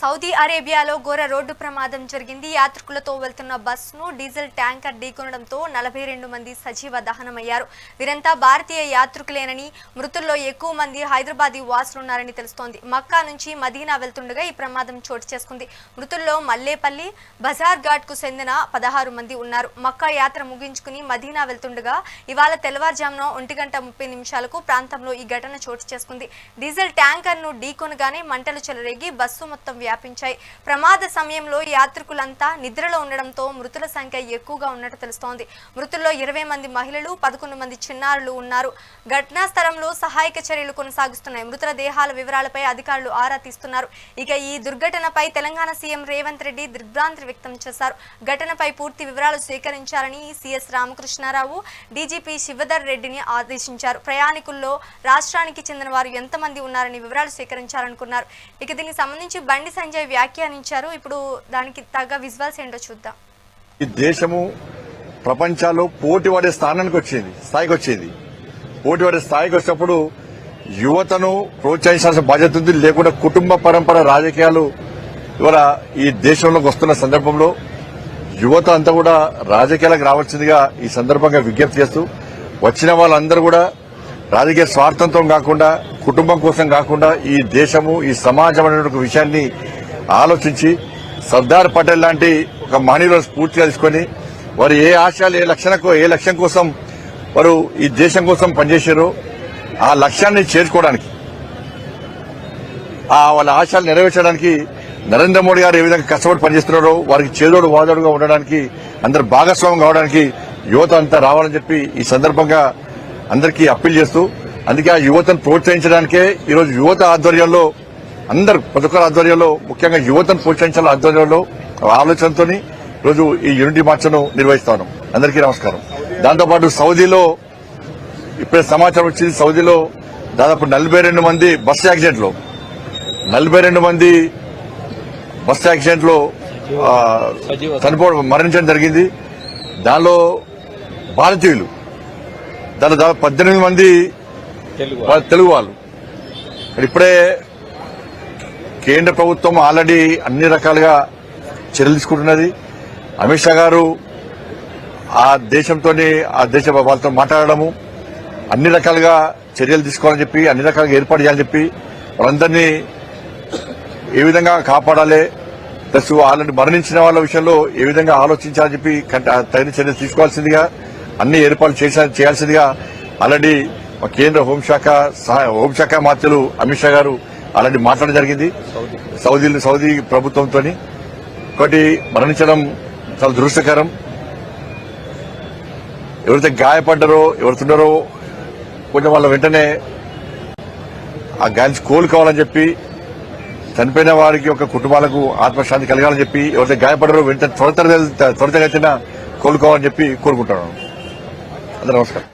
Saudi అరేబియాలో ఘోర road ప్రమాదం జరిగింది. యాత్రికులతో వెళ్తున్న బస్సును డీజిల్ ట్యాంకర్ ఢీకొనడంతో నలభై రెండు మంది సజీవ దహనమయ్యారు. వీరంతా భారతీయ యాత్రికులేనని మృతుల్లో ఎక్కువ మంది హైదరాబాద్ వాసులున్నారని తెలుస్తోంది. మక్కా నుంచి మదీనా వెళ్తుండగా ఈ ప్రమాదం చోటు చేసుకుంది. మృతుల్లో మల్లేపల్లి బజార్ఘాట్కు చెందిన పదహారు మంది ఉన్నారు. మక్కా యాత్ర ముగించుకుని మదీనా వెళ్తుండగా ఇవాళ తెల్లవారుజామున ఒంటి గంట ముప్పై నిమిషాలకు ప్రాంతంలో ఈ ఘటన చోటు చేసుకుంది. డీజిల్ ట్యాంకర్ను ఢీకొనగానే మంటలు చెలరేగి బస్సు మొత్తం వ్యాపించాయి. ప్రమాద సమయంలో యాత్రికులంతా నిద్రలో ఉండడంతో మృతుల సంఖ్య ఎక్కువగా ఉన్నట్టు తెలుస్తోంది. మృతుల్లో ఇరవై మంది మహిళలు పదకొండు మంది చిన్నారులు ఉన్నారు. ఘటనా స్థలంలో సహాయక చర్యలు కొనసాగిస్తున్నాయి. మృతుల దేహాల వివరాలపై అధికారులు ఆరా తీస్తున్నారు. ఇక ఈ దుర్ఘటనపై తెలంగాణ సీఎం రేవంత్ రెడ్డి దిగ్భ్రాంతి వ్యక్తం చేశారు. ఘటనపై పూర్తి వివరాలు సేకరించాలని సిఎస్ రామకృష్ణారావు డీజీపీ శివధర్ రెడ్డిని ఆదేశించారు. ప్రయాణికుల్లో రాష్ట్రానికి చెందిన వారు ఎంతమంది ఉన్నారని వివరాలు సేకరించాలనుకున్నారు. ఇక దీనికి సంబంధించి బండి సంజయ్ వ్యాఖ్యానించారు. ఇప్పుడు దానికి తగ్గ విజువల్స్ ఏంటో చూద్దాం. ఈ దేశము ప్రపంచాల్లో పోటీ స్థానానికి వచ్చింది స్థాయికి వచ్చింది. పోటీ స్థాయికి వచ్చినప్పుడు యువతను ప్రోత్సహించాల్సిన బాధ్యత ఉంది లేకుండా కుటుంబ పరంపర రాజకీయాలు ఇవాళ ఈ దేశంలోకి వస్తున్న సందర్భంలో యువత అంతా కూడా రాజకీయాలకు రావాల్సిందిగా ఈ సందర్భంగా విజ్ఞప్తి చేస్తూ వచ్చిన వాళ్ళందరూ కూడా రాజకీయ స్వార్థంతో కాకుండా కుటుంబం కోసం కాకుండా ఈ దేశము ఈ సమాజం అనే ఒక విషయాన్ని ఆలోచించి సర్దార్ పటేల్ లాంటి ఒక మహనీయులను స్ఫూర్తిగా తీసుకొని వారు ఏ ఆశయాలు ఏ లక్ష్యం ఏ లక్ష్యం కోసం వారు ఈ దేశం కోసం పనిచేశారో ఆ లక్ష్యాన్ని చేర్చుకోవడానికి ఆ వాళ్ళ ఆశయాలు నెరవేర్చడానికి నరేంద్ర మోడీ గారు ఏ విధంగా కష్టపడి పనిచేస్తున్నారో వారికి చేదోడు వాదోడుగా ఉండడానికి అందరు భాగస్వామ్యం కావడానికి యువత అంతా రావాలని చెప్పి ఈ సందర్భంగా అందరికీ అప్పీల్ చేస్తూ అందుకే ఆ యువతను ప్రోత్సహించడానికే ఈరోజు యువత ఆధ్వర్యంలో అందరు ప్రతి ఒక్కరి ఆధ్వర్యంలో ముఖ్యంగా యువతను ప్రోత్సహించాల ఆధ్వర్యంలో ఆలోచనతో ఈరోజు ఈ యూనిటీ మార్చ్ను నిర్వహిస్తాను. అందరికీ నమస్కారం. దాంతోపాటు సౌదీలో ఇప్పుడే సమాచారం వచ్చింది సౌదీలో దాదాపు నలభై రెండు మంది బస్ యాక్సిడెంట్లో. నలభై రెండు మంది బస్ యాక్సిడెంట్లో చనిపోవడం మరణించడం జరిగింది. దానిలో భారతీయులు దాదాపు పద్దెనిమిది మంది తెలుగు వాళ్ళ తెలుగు వాళ్ళు. ఇక్కడ ఇప్పుడే కేంద్ర ప్రభుత్వం ఆల్రెడీ అన్ని రకాలుగా చర్యలు తీసుకుంటున్నది. అమిత్ షా గారు ఆ దేశంతో ఆ దేశ వాళ్ళతో మాట్లాడడము అన్ని రకాలుగా చర్యలు తీసుకోవాలని చెప్పి అన్ని రకాలుగా ఏర్పాటు చేయాలని చెప్పి వాళ్ళందరినీ ఏ విధంగా కాపాడాలి ప్లస్ వాళ్ళని మరణించిన వాళ్ళ విషయంలో ఏ విధంగా ఆలోచించాలని చెప్పి తగిన చర్యలు తీసుకోవాల్సిందిగా అన్ని ఏర్పాట్లు చేసా- చేయాల్సిందిగా ఆల్రెడీ కేంద్ర హోంశాఖ సహా- హోంశాఖ మంత్రులు అమిత్ షా గారు ఆల్రెడీ మాట్లాడడం జరిగింది. సౌదీ సౌదీ ప్రభుత్వంతో ఒకటి మరణించడం చాలా దురదృష్టకరం. ఎవరైతే గాయపడ్డారో ఎవరుతున్నారో కొంచెం వాళ్ళ వెంటనే ఆ గాలి కోలుకోవాలని చెప్పి చనిపోయిన వారికి ఒక కుటుంబాలకు ఆత్మశాంతి కలగాలని చెప్పి ఎవరైతే గాయపడారో వెంటనే త్వరిత త్వరితగతిన కోలుకోవాలని చెప్పి కోరుకుంటున్నాను. అందరూ నమస్కారం